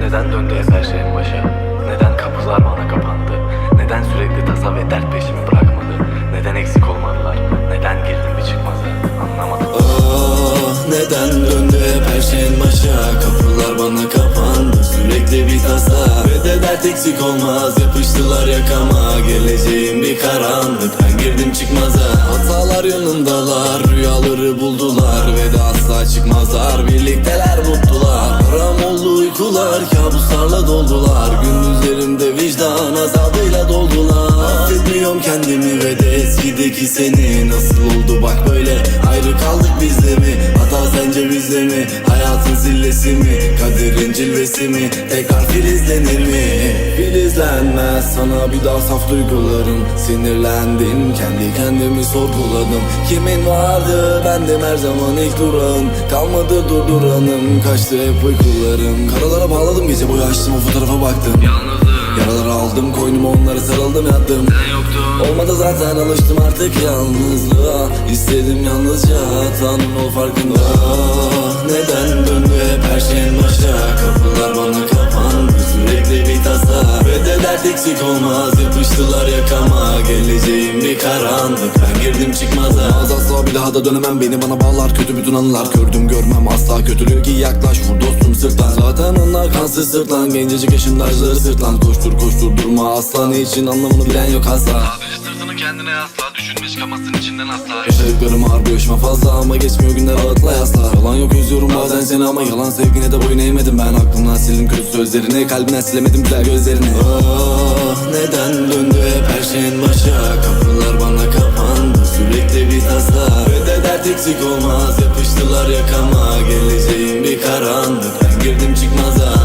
Neden döndü eser şeyin başı? Neden kapılar bana kapandı? Neden sürekli tasa ve dert peşimi bırakmadı? Neden eksik olmadılar? Neden girdim bir çıkmadı? Anlamadım. Oh, neden döndü hep her şeyin başa? Kapılar bana kapandı. Sürekli bir tasa ve de dert eksik olmaz. Yapıştılar yakama. Geleceğim bir karanlık. Ben girdim çıkmaza. Hatalar yanındalar. Rüyaları buldular. Asla çıkmazlar birlikteler mutlular. Haram oldu uykular kabuslarla doldular. Gündüzlerimde vicdan azabıyla doldular. Affetmiyorum kendimi ve de eskideki seni. Nasıl oldu bak böyle ayrı kaldık biz de mi? Hata sence bizde mi? Hayatın zillesi mi Kaderin cilvesi mi? Tekrar filizlenir mi? Filizlenmez. Sana bir daha saf duygularım. Sinirlendim. Kendi kendimi sorguladım. Kimin vardı? Bendim her zaman ilk durağın Kalmadı durduranım. Kaçtı hep uykularım. Karalara bağladım gece boyu. Açtım o fotoğrafa baktım. Yaraları aldım. Koynuma onları sarıldım yattım. Olmadı zaten. Alıştım artık yalnızlığa. İstedim yalnızca hatanın ol farkında. Neden döndü hep dert eksik olmaz yapıştılar yakama. Geleceğim bir karanlık. Ben girdim çıkmaza. Az asla bir daha da dönemem. Beni bana bağlar kötü bütün anılar Gördüm görmem. Asla kötülüğü ki yaklaş vur dostum sırtlan. Zaten onlar kansız sırtlan. Gencecik yaşımda acıları sırtlan. Koştur koştur durma asla ne için anlamını bilen yok asla kendine yasla Düşünme çıkamazsın içinden asla. Yaşadıklarım ağır bu yaşıma fazla ama geçmiyor günler ağıtla yasla. Yalan yok özlüyorum bazen seni ama yalan sevgine de boyun eğmedim. Ben aklımdan sildim kötü sözlerini kalbinden silemedim güzel gözlerini. Ah neden döndü hep her şeyin başa? Kapılar bana kapandı sürekli bir tasa Ve de dert eksik olmaz yapıştılar yakama. Geleceğim bir karanlık ben girdim çıkmaza